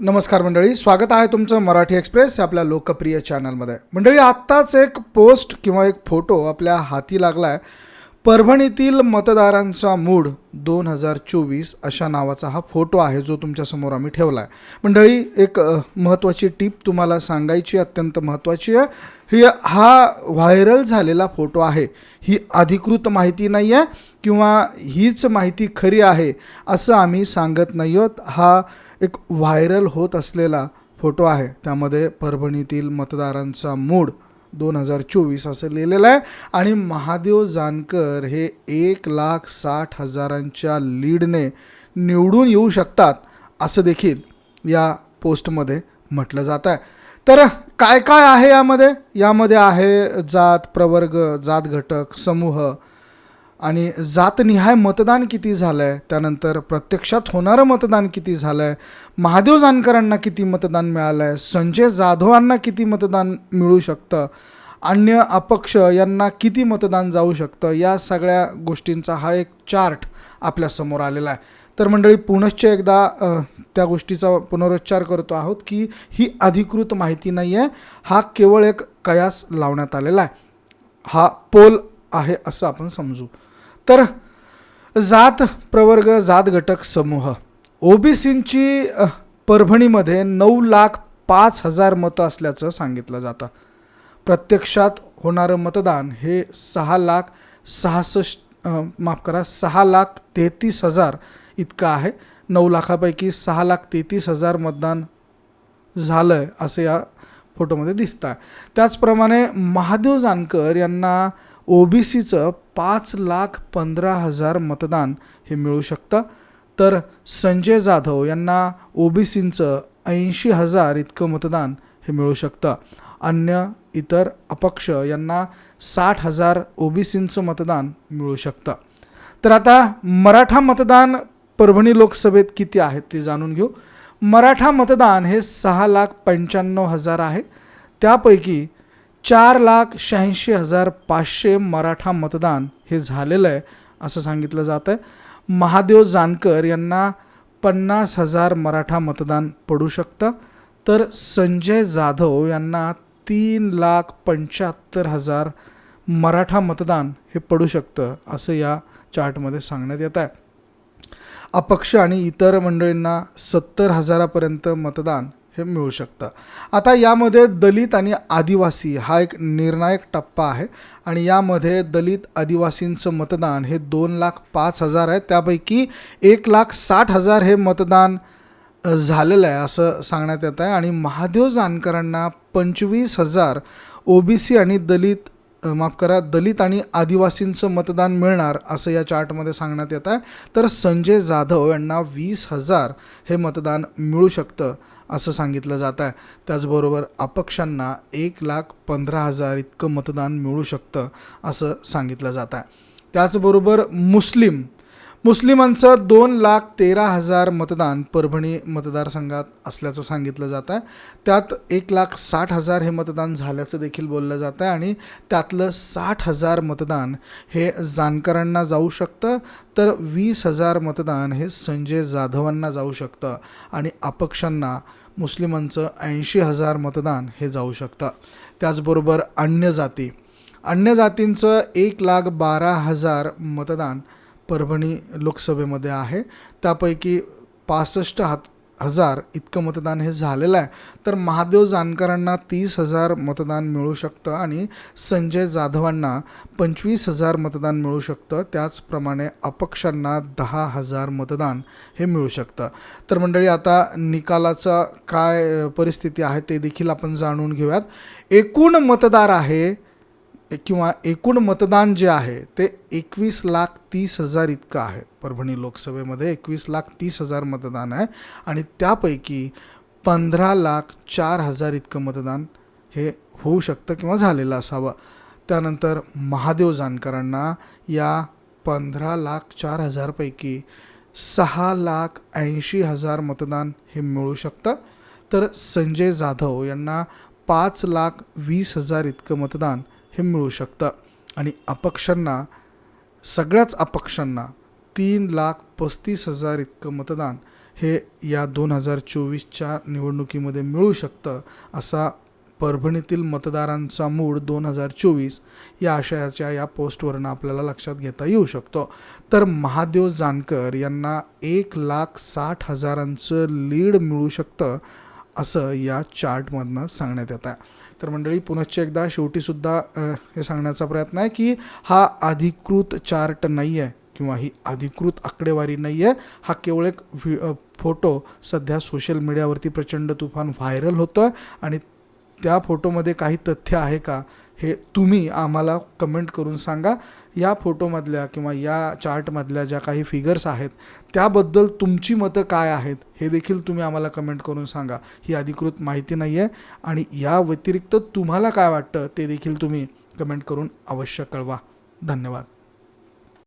नमस्कार मंडळी स्वागत आहे तुमचं मराठी एक्सप्रेस आपल्या लोकप्रिय चॅनलमध्ये. मंडळी आत्ताच एक पोस्ट किंवा एक फोटो आपल्या हाती लागला आहे परभणीतील मतदारांचा मूड दोन हजार चोवीस अशा नावाचा हा फोटो आहे जो तुमच्यासमोर आम्ही ठेवला आहे मंडळी एक महत्त्वाची टीप तुम्हाला सांगायची अत्यंत महत्त्वाची आहे. ही हा व्हायरल झालेला फोटो आहे. ही अधिकृत माहिती नाही आहे किंवा हीच माहिती खरी आहे असं आम्ही सांगत नाही आहोत. हा एक व्हायरल होत असलेला फोटो आहे. त्यामध्ये परभणीतील मतदारांचा मूड दोन हजार चोवीस असं लिहिलेलं आहे. आणि महादेव जानकर हे एक लाख साठ हजारांच्या लीडने निवडून येऊ शकतात असं देखील या पोस्टमध्ये म्हटलं जात आहे. तर काय काय आहे यामध्ये? यामध्ये आहे जात प्रवर्ग जात घटक समूह आणि जातनिहाय मतदान किती झालं आहे त्यानंतर प्रत्यक्षात होणारं मतदान किती झालं आहे महादेव जानकरांना किती मतदान मिळालं आहे संजय जाधवांना किती मतदान मिळू शकतं अन्य अपक्ष यांना किती मतदान जाऊ शकतं या सगळ्या गोष्टींचा हा एक चार्ट आपल्यासमोर आलेला आहे. तर मंडळी पुनश्च एकदा त्या गोष्टीचा पुनरुच्चार करतो आहोत की ही अधिकृत माहिती नाही आहे हा केवळ एक कयास लावण्यात आलेला आहे. हा पोल आहे असं आपण समजू. तर जात प्रवर्ग जात घटक समूह. ओबीसींची परभणीमध्ये नऊ लाख पाच हजार मतं असल्याचं सांगितलं जातं. प्रत्यक्षात होणारं मतदान हे सहा लाख सहासष्ट माफ करा सहा लाख तेहतीस हजार इतकं आहे. नऊ लाखापैकी सहा लाख तेहतीस हजार मतदान झालं आहे असं या फोटोमध्ये दिसतं आहे त्याचप्रमाणे महादेव जानकर यांना ओबीसीचं पाच लाख पंधरा हजार मतदान हे मिळू शकतं. तर संजय जाधव यांना ओबीसींचं ऐंशी हजार इतकं मतदान हे मिळू शकतं. अन्य इतर अपक्ष यांना साठ हजार ओबीसींचं मतदान मिळू शकतं. तर आता मराठा मतदान परभणी लोकसभेत किती आहेत ते जाणून घेऊ. मराठा मतदान हे सहा लाख पंच्याण्णव हजार आहे. त्यापैकी चार लाख शहाऐंशी हजार पाचशे मराठा मतदान हे झालेलं आहे असं सांगितलं जातं आहे. महादेव जानकर यांना पन्नास हजार मराठा मतदान पडू शकतं. तर संजय जाधव यांना तीन लाख पंच्याहत्तर हजार मराठा मतदान हे पडू शकतं असं या चार्टमध्ये सांगण्यात येत आहे. अपक्ष आणि इतर मंडळींना सत्तर हजारापर्यंत मतदान हे मिळू शकतं. आता यामध्ये दलित आणि आदिवासी हा एक निर्णायक टप्पा आहे आणि यामध्ये दलित आदिवासींचं मतदान हे दोन लाख पाच हजार आहे. त्यापैकी एक लाख साठ हजार हे मतदान झालेलं आहे असं सांगण्यात येत आहे. आणि महादेव जानकरांना पंचवीस हजार ओबीसी आणि दलित माफ करा दलित आणि आदिवासींचं मतदान मिळणार असं या चार्टमध्ये सांगण्यात येत आहे. तर संजय जाधव यांना वीस हजार हे मतदान मिळू शकतं. असं सांगितलं जात आहे. त्याचबरोबर अपक्षांना एक लाख पंधरा हजार इतकं मतदान मिळू शकतं असं सांगितलं जात आहे. त्याचबरोबर मुस्लिम मुस्लिमांचं दोन लाख तेरा हजार मतदान परभणी मतदारसंघात असल्याचं सांगितलं जात आहे. त्यात एक लाख साठ हजार हे मतदान झाल्याचं देखील बोललं जातं आहे आणि त्यातलं साठ हजार मतदान हे जानकरांना जाऊ शकतं तर वीस हजार मतदान हे संजय जाधवांना जाऊ शकतं आणि अपक्षांना मुस्लिमांचं ऐंशी हजार मतदान हे जाऊ शकतं. त्याचबरोबर अन्य जाती. अन्य जातींचं एक लाख बारा हजार मतदान परभणी लोकसभेमध्ये आहे. त्यापैकी पासष्ट हात हजार इतकं मतदान हे झालेलं आहे. तर महादेव जानकरांना तीस हजार मतदान मिळू शकतं आणि संजय जाधवांना पंचवीस हजार मतदान मिळू शकतं. त्याचप्रमाणे अपक्षांना दहा हजार मतदान हे मिळू शकतं. तर मंडळी आता निकालाचा काय परिस्थिती आहे ते देखील आपण जाणून घेऊयात. एकूण मतदार आहे किंवा एकूण मतदान जे आहे ते एकवीस लाख तीस हजार इतकं आहे. परभणी लोकसभेमध्ये एकवीस लाख तीस हजार मतदान आहे आणि त्यापैकी पंधरा लाख चार हजार इतकं मतदान हे होऊ शकतं किंवा झालेलं असावं. त्यानंतर महादेव जानकरांना या पंधरा लाख चार हजारपैकी सहा लाख ऐंशी हजार मतदान हे मिळू शकतं. तर संजय जाधव यांना पाच लाख वीस हजार इतकं मतदान हे मिळू शकतं. आणि अपक्षांना सगळ्याच अपक्षांना तीन लाख पस्तीस हजार इतकं मतदान हे या दोन हजार चोवीसच्या निवडणुकीमध्ये मिळू शकतं असा परभणीतील मतदारांचा मूड दोन हजार चोवीस या आशयाच्या या पोस्टवरनं आपल्याला लक्षात घेता येऊ शकतो. तर महादेव जानकर यांना एक लाख साठ हजारांचं लीड मिळू शकतं असं या चार्टमधनं सांगण्यात येत आहे. तर मंडळी पुनश्च एकदा शेवटीसुद्धा हे सांगण्याचा प्रयत्न आहे की हा अधिकृत चार्ट नाही आहे किंवा ही अधिकृत आकडेवारी नाही आहे हा केवळ एक व्हि फोटो सध्या सोशल मीडियावरती प्रचंड तुफान व्हायरल होतं आणि त्या फोटोमध्ये काही तथ्य आहे का हे तुम्ही आम्हाला कमेंट करून सांगा. या फोटोमधल्या किंवा या चार्टमधल्या ज्या काही फिगर्स आहेत त्याबद्दल तुमची मतं काय आहेत हे देखील तुम्ही आम्हाला कमेंट करून सांगा. ही अधिकृत माहिती नाही आहे आणि या व्यतिरिक्त तुम्हाला काय वाटतं ते देखील तुम्ही कमेंट करून अवश्य कळवा. धन्यवाद.